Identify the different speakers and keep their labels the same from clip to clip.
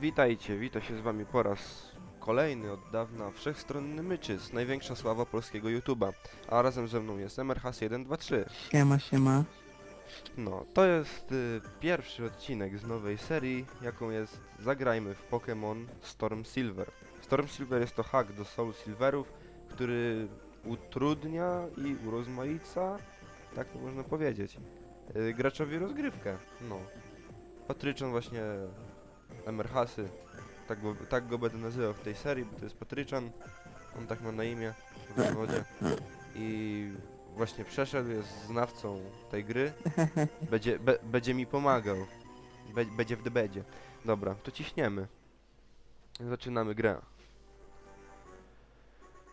Speaker 1: Witajcie, wita się z wami po raz kolejny od dawna wszechstronny Myczys, największa sława polskiego YouTube'a, a razem ze mną jest MRHS123.
Speaker 2: Siema, siema.
Speaker 1: No, to jest y, pierwszy odcinek z nowej serii, jaką jest Zagrajmy w Pokémon Storm Silver. Storm Silver jest to hack do Soul Silverów, który utrudnia i urozmaica, tak to można powiedzieć, y, graczowi rozgrywkę. No. Patryczon właśnie Emerhasy, tak go, tak go będę nazywał w tej serii, bo to jest Patryczan, on tak ma na imię w zawodzie i właśnie przeszedł, jest znawcą tej gry, będzie, be, będzie mi pomagał, be, będzie w debedzie. Dobra, to ciśniemy. Zaczynamy grę.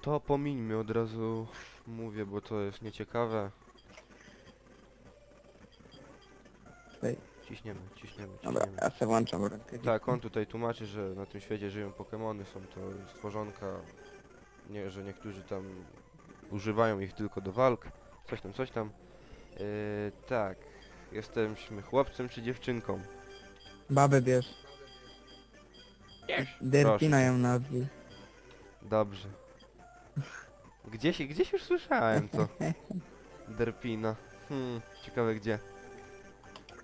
Speaker 1: To pomińmy od razu, mówię, bo to jest nieciekawe.
Speaker 2: Tutaj.
Speaker 1: Ciśniemy, ciśniemy,
Speaker 2: Dobra,
Speaker 1: ciśniemy.
Speaker 2: ja se włączam rękę.
Speaker 1: Tak, on tutaj tłumaczy, że na tym świecie żyją Pokemony, są to stworzonka, nie, że niektórzy tam używają ich tylko do walk, coś tam, coś tam. Yy, tak, jesteśmy chłopcem czy dziewczynką?
Speaker 2: Babę bierz. Derpina
Speaker 1: Proszę.
Speaker 2: ją nazwij.
Speaker 1: Dobrze. Gdzieś, gdzieś już słyszałem to. Derpina. Hmm, ciekawe gdzie.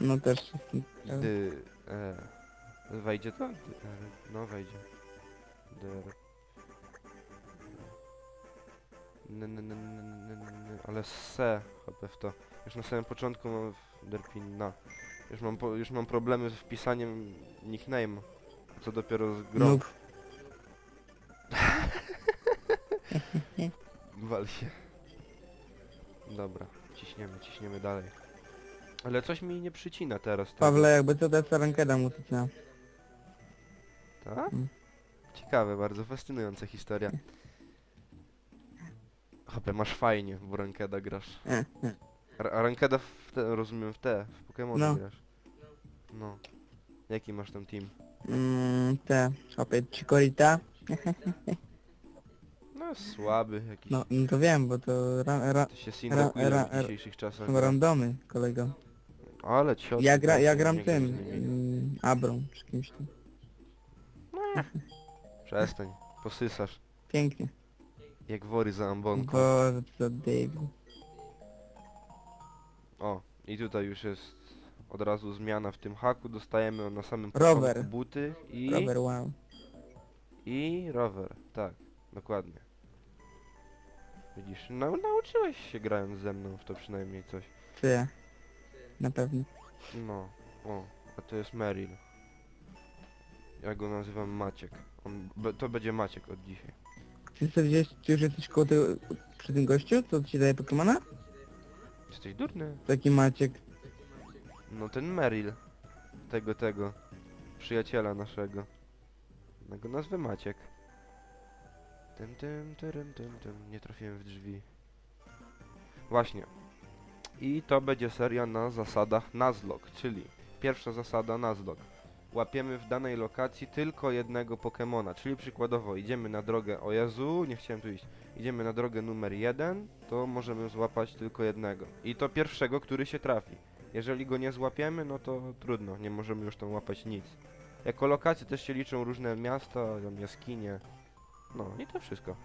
Speaker 2: No też.
Speaker 1: Dy, e, wejdzie to? Dy, e, no wejdzie. Der. N, n, n, n, n, n, ale se hopę w to. Już na samym początku mam w derpina. Już mam, po, już mam problemy z wpisaniem nickname. Co dopiero z grą. Wal się. Dobra, ciśniemy, ciśniemy dalej. Ale coś mi nie przycina teraz. tak?
Speaker 2: Pawle, jakby co to jest rękeda muzyczna.
Speaker 1: Tak?
Speaker 2: Mm.
Speaker 1: Ciekawe, bardzo fascynująca historia. Hopę, masz fajnie, bo Rankeda grasz.
Speaker 2: E, e.
Speaker 1: A Rankeda w te, rozumiem w te, w Pokémon
Speaker 2: No.
Speaker 1: grasz. No. Jaki masz tam team?
Speaker 2: Mm, te, hopie, Chikorita.
Speaker 1: No słaby jakiś.
Speaker 2: No, no to wiem, bo to ra, ra,
Speaker 1: To się Cyndaquilem
Speaker 2: ra-
Speaker 1: w
Speaker 2: ra-
Speaker 1: dzisiejszych czasach.
Speaker 2: są
Speaker 1: gra.
Speaker 2: randomy, kolego.
Speaker 1: Ale ciot.
Speaker 2: Ja, gra, ja gram tym, mm, Abrą, czy kimś tam.
Speaker 1: Przestań, posysasz.
Speaker 2: Pięknie.
Speaker 1: Jak wory za ambonką.
Speaker 2: Bo co David.
Speaker 1: O, i tutaj już jest od razu zmiana w tym haku. Dostajemy na samym
Speaker 2: Rower.
Speaker 1: początku buty i...
Speaker 2: Robert, wow.
Speaker 1: I rower, tak, dokładnie. Widzisz, nau nauczyłeś się grając ze mną w to przynajmniej coś.
Speaker 2: Co ja? Na pewno.
Speaker 1: No, o, a to jest Meryl. Ja go nazywam Maciek. On, be, to będzie Maciek od dzisiaj.
Speaker 2: Czy co gdzieś, czy już jesteś koło tego, przy tym gościu, co ci daje Pokemona?
Speaker 1: Jesteś durny?
Speaker 2: Taki Maciek.
Speaker 1: No ten Meryl. Tego, tego. Przyjaciela naszego. Ja go nazwę Maciek. Tym, tym, tym, tym, tym. Nie trafiłem w drzwi. Właśnie. I to będzie seria na zasadach Nuzlocke, czyli pierwsza zasada Nuzlocke. Łapiemy w danej lokacji tylko jednego Pokemona, czyli przykładowo idziemy na drogę, o Jezu, nie chciałem tu iść, idziemy na drogę numer jeden, to możemy złapać tylko jednego. I to pierwszego, który się trafi. Jeżeli go nie złapiemy, no to trudno, nie możemy już tam łapać nic. Jako lokacje też się liczą różne miasta, jaskinie. No i to wszystko.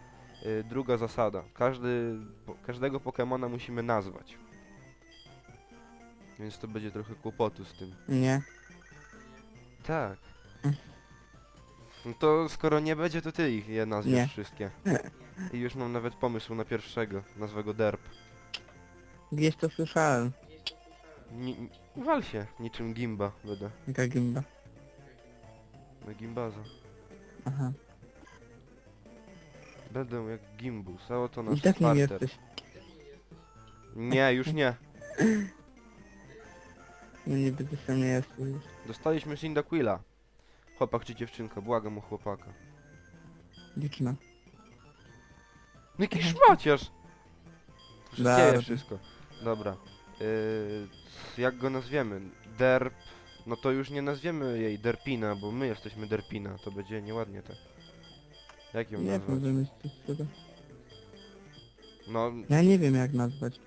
Speaker 1: Y, druga zasada. Każdy, po, każdego Pokemona musimy nazwać. Więc to będzie trochę kłopotu z tym.
Speaker 2: Nie.
Speaker 1: Tak.
Speaker 2: Mm.
Speaker 1: No to skoro nie będzie, to ty ich je nazwiesz
Speaker 2: Nie.
Speaker 1: wszystkie. I już mam nawet pomysł na pierwszego. Nazwę go Derp.
Speaker 2: Gdzieś to słyszałem.
Speaker 1: Ni ni- wal się, niczym Gimba będę.
Speaker 2: Jaka gimba.
Speaker 1: Na Gimbaza.
Speaker 2: Aha.
Speaker 1: Będę jak Gimbus, a oto
Speaker 2: I
Speaker 1: nasz
Speaker 2: tak nim
Speaker 1: starter.
Speaker 2: jesteś.
Speaker 1: Nie, już nie.
Speaker 2: No niby ty sam nie jesteś.
Speaker 1: Dostaliśmy Cyndaquila. Chłopak czy dziewczynka, błagam o chłopaka.
Speaker 2: Dziewczyna.
Speaker 1: No jaki szmaciarz! Wszystkieje
Speaker 2: Dobra.
Speaker 1: wszystko. Dobra. Yy, jak go nazwiemy? Derp... No to już nie nazwiemy jej Derpina, bo my jesteśmy Derpina. To będzie nieładnie tak. Jak ją
Speaker 2: Nie
Speaker 1: nazwać?
Speaker 2: możemy coś tego.
Speaker 1: No,
Speaker 2: Ja nie wiem jak nazwać.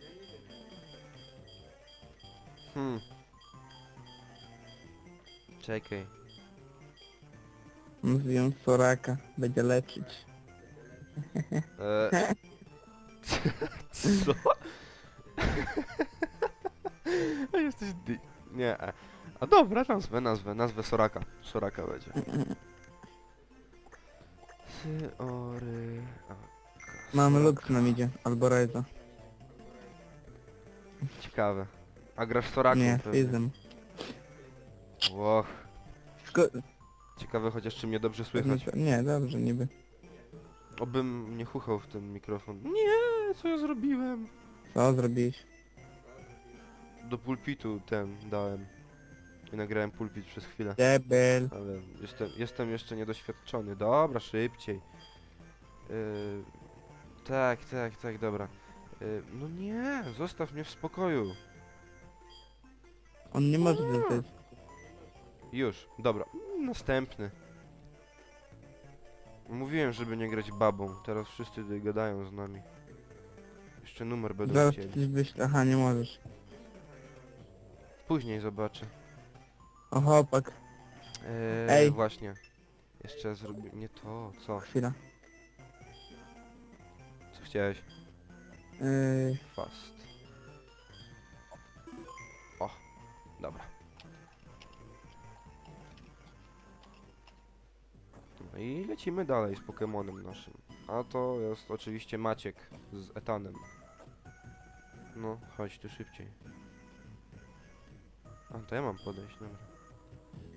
Speaker 1: hmm. Czekaj.
Speaker 2: Mówią Soraka. Będzie leczyć.
Speaker 1: E... Co? A jesteś di... Nie. e. A dobra, nazwę, nazwę, nazwę Soraka. Soraka będzie. Syory... Soraka.
Speaker 2: Lux nam idzie. Albo Reza.
Speaker 1: Ciekawe. A grasz Soraką
Speaker 2: Nie,
Speaker 1: pewnie.
Speaker 2: Fizem.
Speaker 1: Och,
Speaker 2: Sko
Speaker 1: ciekawe chociaż czy mnie dobrze słychać.
Speaker 2: nie, dobrze, niby.
Speaker 1: Obym nie chuchał w ten mikrofon. Nie, co ja zrobiłem?
Speaker 2: Co zrobiłeś?
Speaker 1: Do pulpitu ten dałem. I nagrałem pulpit przez chwilę.
Speaker 2: Debel.
Speaker 1: Ale jestem, jestem jeszcze niedoświadczony. Dobra, szybciej. Yy, tak, tak, tak, dobra. Yy, no nie, zostaw mnie w spokoju.
Speaker 2: On nie może zostać.
Speaker 1: Już, dobra. Następny. Mówiłem, żeby nie grać babą. Teraz wszyscy tutaj gadają z nami. Jeszcze numer będą
Speaker 2: Zaraz
Speaker 1: chcieli.
Speaker 2: coś wyślę. Aha, nie możesz.
Speaker 1: Później zobaczę.
Speaker 2: O chłopak.
Speaker 1: Eee,
Speaker 2: Ej.
Speaker 1: Właśnie. Jeszcze zrobię... Nie to, co?
Speaker 2: Chwila.
Speaker 1: Co chciałeś?
Speaker 2: Yy,
Speaker 1: Fast. O, dobra. I lecimy dalej z Pokemonem naszym. A to jest oczywiście Maciek z Etanem. No, chodź tu szybciej. A, to ja mam podejść, dobra.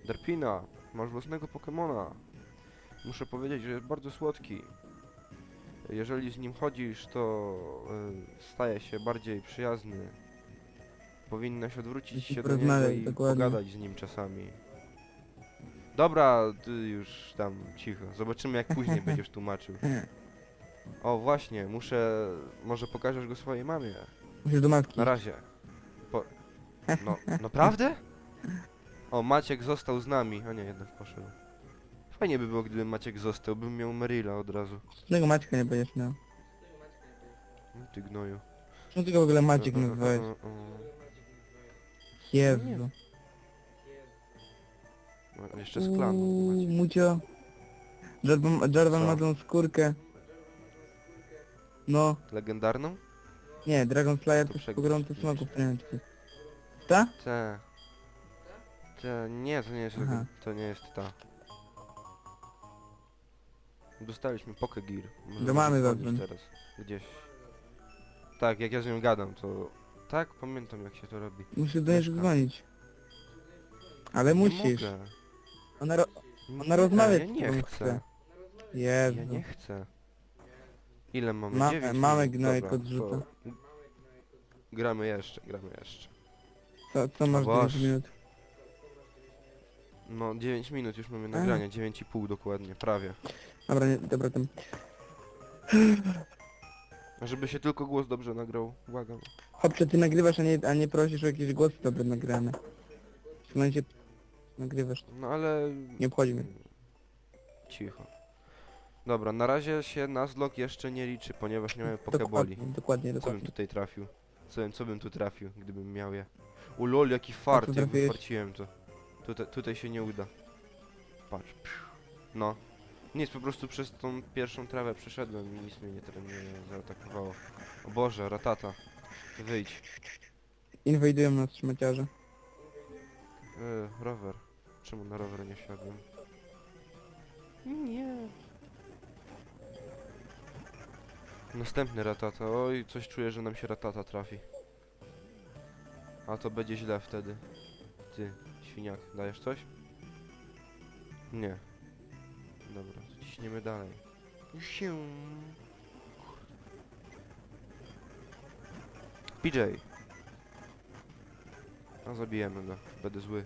Speaker 1: Derpina, masz własnego Pokemona. Muszę powiedzieć, że jest bardzo słodki. Jeżeli z nim chodzisz, to y, staje się bardziej przyjazny. Powinnaś odwrócić się do niego i
Speaker 2: dokładnie.
Speaker 1: pogadać z nim czasami. Dobra, ty już tam cicho. Zobaczymy jak później będziesz tłumaczył. O właśnie, muszę... Może pokażesz go swojej mamie.
Speaker 2: musisz do matki.
Speaker 1: Na razie. Po... No, naprawdę? O, Maciek został z nami. A nie, jednak poszedł. Fajnie by było, gdyby Maciek został, bym miał Merila od razu.
Speaker 2: Żadnego Maćka nie będziesz miał.
Speaker 1: No, Ty gnoju.
Speaker 2: Czemu ty go w ogóle Maciek
Speaker 1: e,
Speaker 2: nazwałeś?
Speaker 1: e, e.
Speaker 2: Jezu.
Speaker 1: Jeszcze z klanu.
Speaker 2: Mucio. Jarvan, Jarvan
Speaker 1: Co?
Speaker 2: ma tą skórkę. No,
Speaker 1: Legendarną?
Speaker 2: nie, Dragon Slayer
Speaker 1: To
Speaker 2: to jest smoków, to jest. Ta?
Speaker 1: Te. Te, nie, to nie jest,
Speaker 2: Aha.
Speaker 1: legen- to nie jest ta. Dostaliśmy Pokegear. Możemy
Speaker 2: Do mamy
Speaker 1: teraz. Gdzieś. Tak, jak ja z nią gadam, to... Tak, pamiętam jak się to robi.
Speaker 2: Musisz do niej
Speaker 1: Myszka.
Speaker 2: zadzwonić. Ale musisz.
Speaker 1: Nie mogę.
Speaker 2: Ona, ro Ona rozmawia
Speaker 1: ja
Speaker 2: z
Speaker 1: nie chcę.
Speaker 2: chce.
Speaker 1: Ja
Speaker 2: Jezu.
Speaker 1: nie chcę. Ile mamy?
Speaker 2: Ma-
Speaker 1: Dziewięć
Speaker 2: mamy
Speaker 1: minut,
Speaker 2: gnojek
Speaker 1: dobra, to- Gramy jeszcze, gramy jeszcze.
Speaker 2: Co, co masz
Speaker 1: Boże.
Speaker 2: 9 minut?
Speaker 1: No 9 minut już mamy nagrania, 9,5 dokładnie, prawie.
Speaker 2: Dobra, nie, dobra, tam.
Speaker 1: Żeby się tylko głos dobrze nagrał, błagam.
Speaker 2: Chłopcze, ty nagrywasz, a nie, a nie prosisz o jakieś głosy dobre nagrane. W momencie nagrywasz.
Speaker 1: No ale...
Speaker 2: Nie obchodzi mnie.
Speaker 1: Cicho. Dobra, na razie się Nuzlocke jeszcze nie liczy, ponieważ nie mamy pokeboli.
Speaker 2: Dokładnie, dokładnie,
Speaker 1: Co bym
Speaker 2: dokładnie.
Speaker 1: tutaj trafił? Co bym, co bym tu trafił, gdybym miał je? U lol, jaki fart, jak
Speaker 2: trafiłeś?
Speaker 1: wyfarciłem to. Tutaj, tutaj się nie uda. Patrz. psiu. No. Nic, po prostu przez tą pierwszą trawę przeszedłem i nic mnie nie, tra- nie zaatakowało. O Boże, ratata. Wyjdź.
Speaker 2: Inwajdują nas szmaciarze.
Speaker 1: Yy, rower. Czemu na rower nie wsiadłem? Nie. Następny ratata. Oj, coś czuję, że nam się ratata trafi. A to będzie źle wtedy. Ty, świniak, dajesz coś? Nie. Dobra, to ciśniemy dalej. Siu. PJ. A zabijemy go. Będę zły.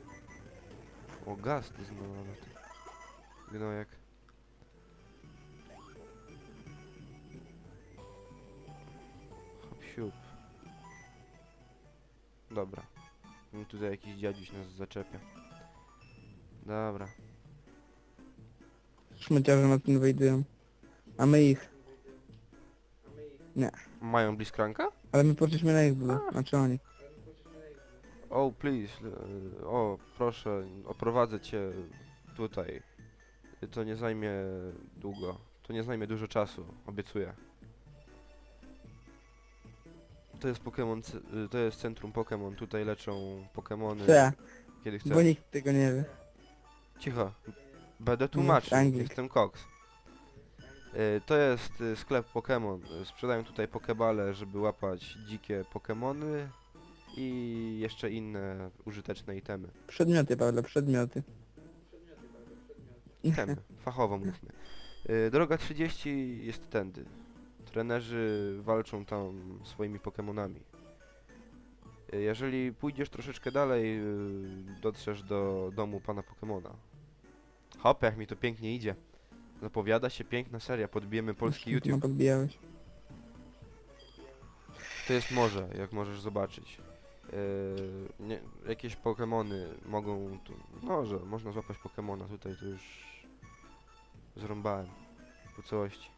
Speaker 1: O, gaz znowu nawet. Gnojek. Hop siup. Dobra. I tutaj jakiś dziadziuś nas zaczepia. Dobra.
Speaker 2: Szmaciarze nas inwajdują. A my ich.
Speaker 1: Mają bliskranka?
Speaker 2: Ale my poszliśmy na ich blue. Znaczy oni.
Speaker 1: O, please. e, O, proszę, oprowadzę cię tutaj. to nie zajmie długo. To nie zajmie dużo czasu, obiecuję. To jest Pokémon, y, to jest centrum Pokémon, tutaj leczą Pokémony
Speaker 2: Co?
Speaker 1: kiedy
Speaker 2: Bo
Speaker 1: chcesz.
Speaker 2: nikt tego nie wie.
Speaker 1: Cicho. Będę tłumaczył,
Speaker 2: Anglik.
Speaker 1: jestem Cox. Y, To jest sklep Pokémon. Sprzedają tutaj Pokebale, żeby łapać dzikie Pokémony i jeszcze inne użyteczne itemy.
Speaker 2: Przedmioty, Pawle, przedmioty.
Speaker 1: Itemy, fachowo mówmy. Y, Droga 30 jest tędy. Trenerzy walczą tam swoimi Pokémonami. Y, Jeżeli pójdziesz troszeczkę dalej, y, dotrzesz do domu pana Pokémona. Hop, jak mi to pięknie idzie. Zapowiada się piękna seria, podbijemy polski
Speaker 2: No
Speaker 1: YouTube.
Speaker 2: podbijałeś.
Speaker 1: To jest morze, jak możesz zobaczyć. Yy, nie, jakieś Pokemony mogą tu... Może, można złapać Pokemona, tutaj to już... Zrąbałem. Po całości.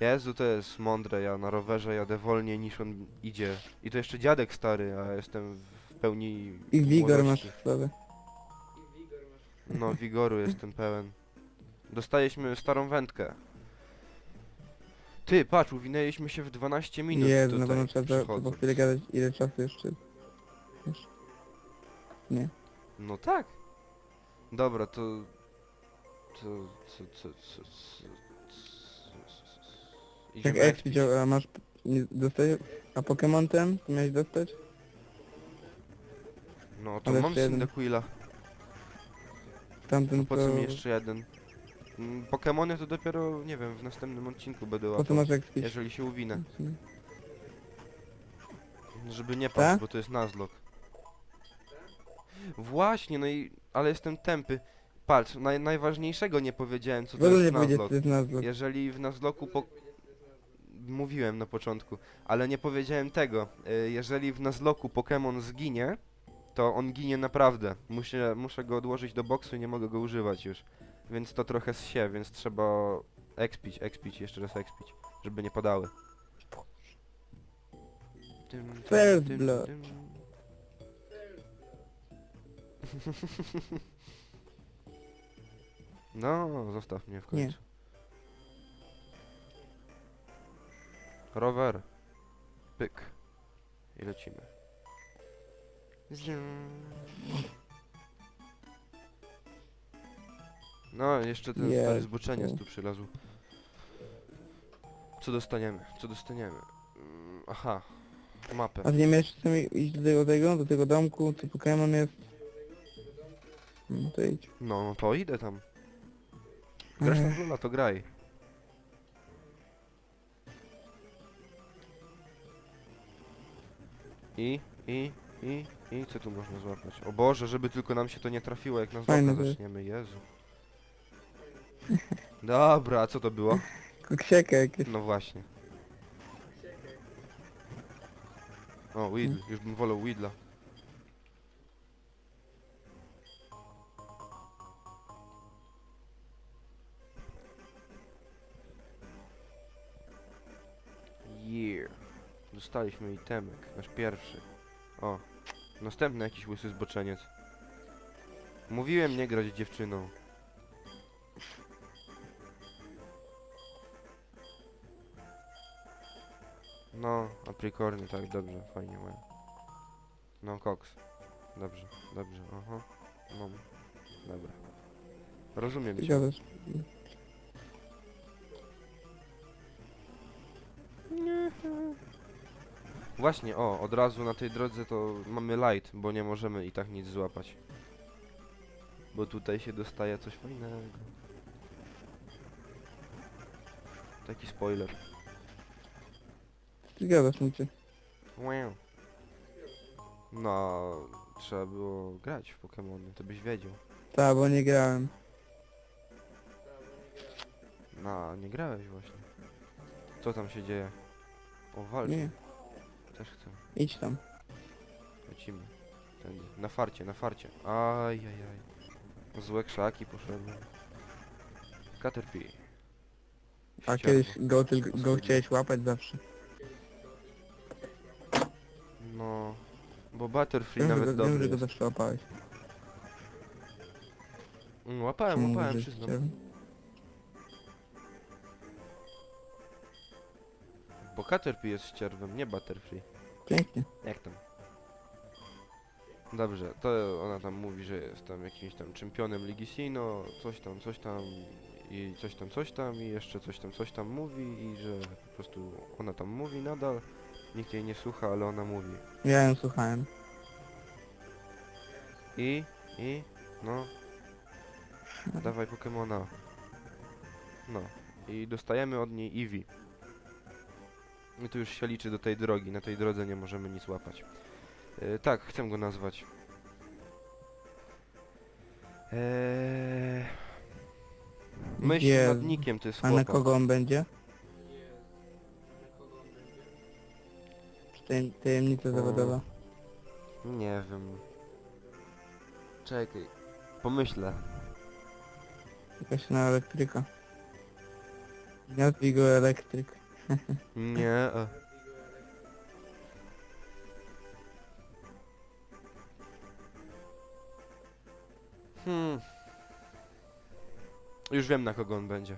Speaker 1: Jezu, to jest mądre, ja na rowerze jadę wolniej niż on idzie. I to jeszcze dziadek stary, a jestem w pełni
Speaker 2: I wigor masz
Speaker 1: młodości.
Speaker 2: w sobie.
Speaker 1: No, wigoru jestem pełen. Dostaliśmy starą wędkę. Ty, patrz, uwinęliśmy się w 12 minut
Speaker 2: Jezu, no
Speaker 1: tutaj,
Speaker 2: to trzeba
Speaker 1: przychodząc.
Speaker 2: chwili gadać ile czasu jeszcze. Jeszcze. Nie.
Speaker 1: No tak. Dobra, to... To... Co, co, co, co, co,
Speaker 2: Jak
Speaker 1: Idziemy
Speaker 2: X
Speaker 1: expić.
Speaker 2: widział, a masz... Nie. A Pokémon ten? Miałeś dostać?
Speaker 1: No to
Speaker 2: Ale
Speaker 1: mam
Speaker 2: jeszcze jeden.
Speaker 1: Cyndaquila.
Speaker 2: Tamten
Speaker 1: No po
Speaker 2: to...
Speaker 1: co mi jeszcze jeden? Mm, Pokemony to dopiero, nie wiem, w następnym odcinku będę
Speaker 2: Po co
Speaker 1: łapał.
Speaker 2: masz
Speaker 1: Jeżeli się uwinę. Żeby nie
Speaker 2: Tak?
Speaker 1: paść, bo to jest Nuzlocke. Właśnie, no i... Ale jestem tępy. Patrz, naj, najważniejszego nie powiedziałem, co
Speaker 2: W
Speaker 1: to
Speaker 2: ogóle nie
Speaker 1: jest
Speaker 2: powiedzieć,
Speaker 1: Nuzlocke.
Speaker 2: jest.
Speaker 1: Jeżeli w Nuzlocku po... Mówiłem na początku, ale nie powiedziałem tego. Y, Jeżeli w Nuzlocku Pokémon zginie, to on ginie naprawdę. Muszę, muszę go odłożyć do boksu i nie mogę go używać już. Więc to trochę się, więc trzeba expić, expić, jeszcze raz expić, żeby nie padały. Tym,
Speaker 2: First blood.
Speaker 1: No, zostaw mnie w
Speaker 2: Nie.
Speaker 1: końcu. Rower. Pyk. I lecimy. No, jeszcze ten stary zboczeniec tu przylazł. Co dostaniemy? Co dostaniemy? Mm, Aha. Mapę.
Speaker 2: A ty nie miałeś czasami iść do tego, do tego domku, co Pokémon jest? No to idź.
Speaker 1: No, no to idę tam. Grasz tam w to graj. I, i, i, i co tu można złapać? O Boże, żeby tylko nam się to nie trafiło, jak nas
Speaker 2: to jest.
Speaker 1: zaczniemy, Jezu. Dobra, a co to było?
Speaker 2: Koksieka jakieś.
Speaker 1: No właśnie. O, Weedle, już bym wolał Weedla. Dostaliśmy itemek, nasz pierwszy. O, następny jakiś łysy zboczeniec. Mówiłem nie grać dziewczyną. No, aprikorny, tak, dobrze, fajnie mają. No, koks. Dobrze, dobrze, aha. No, dobra. Rozumiem cię.
Speaker 2: Gadasz.
Speaker 1: Właśnie, o, od razu na tej drodze to mamy light, bo nie możemy i tak nic złapać. Bo tutaj się dostaje coś fajnego. Taki spoiler.
Speaker 2: Ty gadasz mi ty.
Speaker 1: Wow. No, trzeba było grać w Pokémony, to byś wiedział.
Speaker 2: Ta, bo nie grałem.
Speaker 1: No, nie grałeś właśnie. Co tam się dzieje? O, walcz.
Speaker 2: Nie,
Speaker 1: Też chcę.
Speaker 2: idź tam.
Speaker 1: Lecimy. Tędy. Na farcie, na farcie. Ajajaj. Złe krzaki poszedłem. Caterpie.
Speaker 2: A kiedyś go, ty, go chciałeś łapać zawsze.
Speaker 1: No. Bo Butterfree
Speaker 2: Wiem, że
Speaker 1: nawet
Speaker 2: go, wiem,
Speaker 1: dobry
Speaker 2: że go
Speaker 1: jest.
Speaker 2: zawsze łapałeś.
Speaker 1: Mm, Łapałem,
Speaker 2: Czemu
Speaker 1: łapałem,
Speaker 2: mówisz,
Speaker 1: przyznam.
Speaker 2: że-
Speaker 1: Bo Caterpie jest ścierwem, nie Butterfree.
Speaker 2: Pięknie.
Speaker 1: Jak tam? Dobrze, to ona tam mówi, że jest tam jakimś tam czempionem Ligi Sino, coś tam, coś tam i coś tam, coś tam i jeszcze coś tam, coś tam mówi i że po prostu ona tam mówi nadal. Nikt jej nie słucha, ale ona mówi.
Speaker 2: Ja ją słuchałem.
Speaker 1: I, i, no. Dawaj Pokemona. No. I dostajemy od niej Eevee. I tu już się liczy do tej drogi. Na tej drodze nie możemy nic łapać. E, tak, chcę go nazwać. Eee... Myśl
Speaker 2: Jezu.
Speaker 1: nad nikiem, to jest
Speaker 2: A na
Speaker 1: chłopak.
Speaker 2: kogo on będzie? Czy tajem- tajemnica
Speaker 1: O.
Speaker 2: zawodowa?
Speaker 1: Nie wiem. Czekaj. Pomyślę.
Speaker 2: Jakaś na elektryka. Nazwij go elektryk.
Speaker 1: Nie. e. Hmm. Już wiem na kogo on będzie.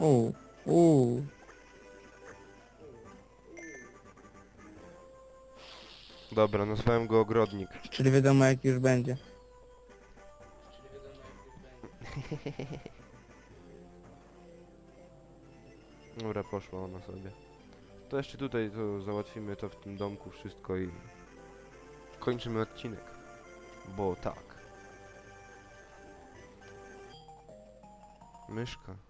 Speaker 2: Uuu, uuu.
Speaker 1: Dobra, nazwałem go Ogrodnik.
Speaker 2: Czyli wiadomo jak już będzie.
Speaker 1: Dobra, poszła ona sobie. To jeszcze tutaj to załatwimy to w tym domku wszystko i kończymy odcinek. Bo tak. Myszka.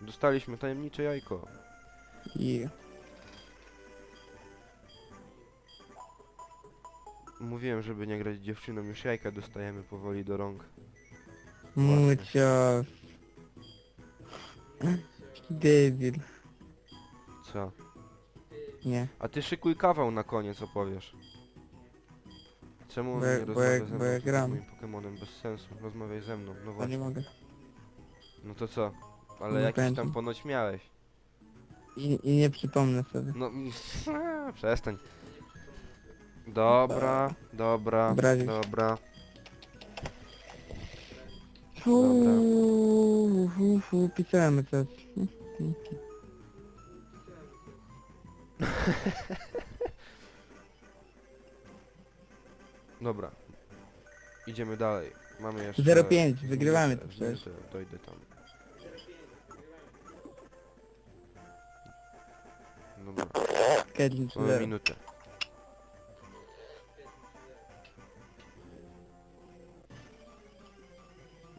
Speaker 1: Dostaliśmy tajemnicze jajko.
Speaker 2: I
Speaker 1: Mówiłem, żeby nie grać z dziewczyną, już jajka dostajemy powoli do rąk.
Speaker 2: mucio. Debil.
Speaker 1: Co?
Speaker 2: Nie.
Speaker 1: A ty szykuj kawał na koniec opowiesz. Czemu on
Speaker 2: Bo
Speaker 1: nie
Speaker 2: bo
Speaker 1: rozmawia ze mną
Speaker 2: gram.
Speaker 1: moim Pokemonem? Bez sensu. Rozmawiaj ze mną. No
Speaker 2: To nie
Speaker 1: właśnie.
Speaker 2: mogę.
Speaker 1: No to co? Ale
Speaker 2: Nie
Speaker 1: jakiś tam ponoć miałeś.
Speaker 2: I, I nie przypomnę sobie.
Speaker 1: No, przestań. Dobra, dobra, dobra.
Speaker 2: Fu, fu, pisałem coś.
Speaker 1: Dobra. Idziemy dalej. Mamy jeszcze...
Speaker 2: 0,5, wygrywamy to przecież.
Speaker 1: Dojdę tam. Dobra,
Speaker 2: Kedlin
Speaker 1: mamy
Speaker 2: zero.
Speaker 1: minutę.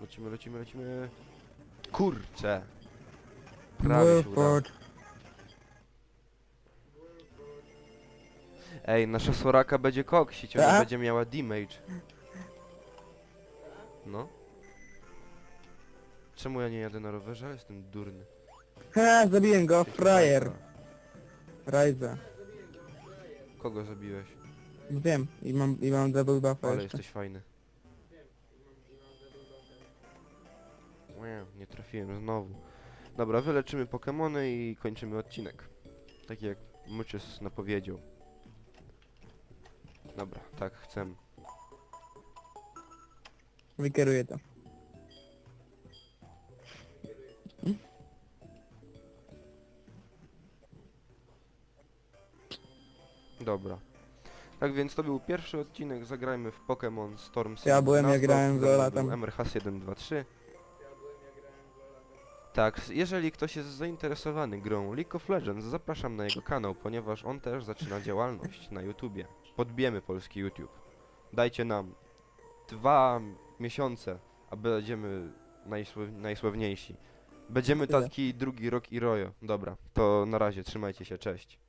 Speaker 1: Lecimy, lecimy, lecimy. Kurcze! Prawie się udało. Ej, nasza Soraka będzie koksić, ona
Speaker 2: Tak?
Speaker 1: będzie miała damage. No. Czemu ja nie jadę na rowerze? Jestem durny.
Speaker 2: Ha, zabiłem go, frajer. Rajza.
Speaker 1: Kogo zabiłeś?
Speaker 2: Wiem, i mam, i mam double buffa
Speaker 1: Ale
Speaker 2: jeszcze.
Speaker 1: jesteś fajny. Łe, Nie trafiłem znowu. Dobra, wyleczymy Pokemony i kończymy odcinek. Tak jak Muczys napowiedział. Dobra, tak chcę.
Speaker 2: Wykieruję to.
Speaker 1: Dobra. Tak więc to był pierwszy odcinek, zagrajmy w Pokémon Storm
Speaker 2: Ja byłem, jak
Speaker 1: Nuzlocke,
Speaker 2: grałem w Lola
Speaker 1: był
Speaker 2: tam.
Speaker 1: MRH123. Tak, jeżeli ktoś jest zainteresowany grą League of Legends, zapraszam na jego kanał, ponieważ on też zaczyna działalność na YouTubie. Podbijemy polski YouTube. Dajcie nam dwa miesiące, a będziemy najsław najsławniejsi. Będziemy taki drugi rok i rojo. Dobra, to na razie, trzymajcie się, cześć.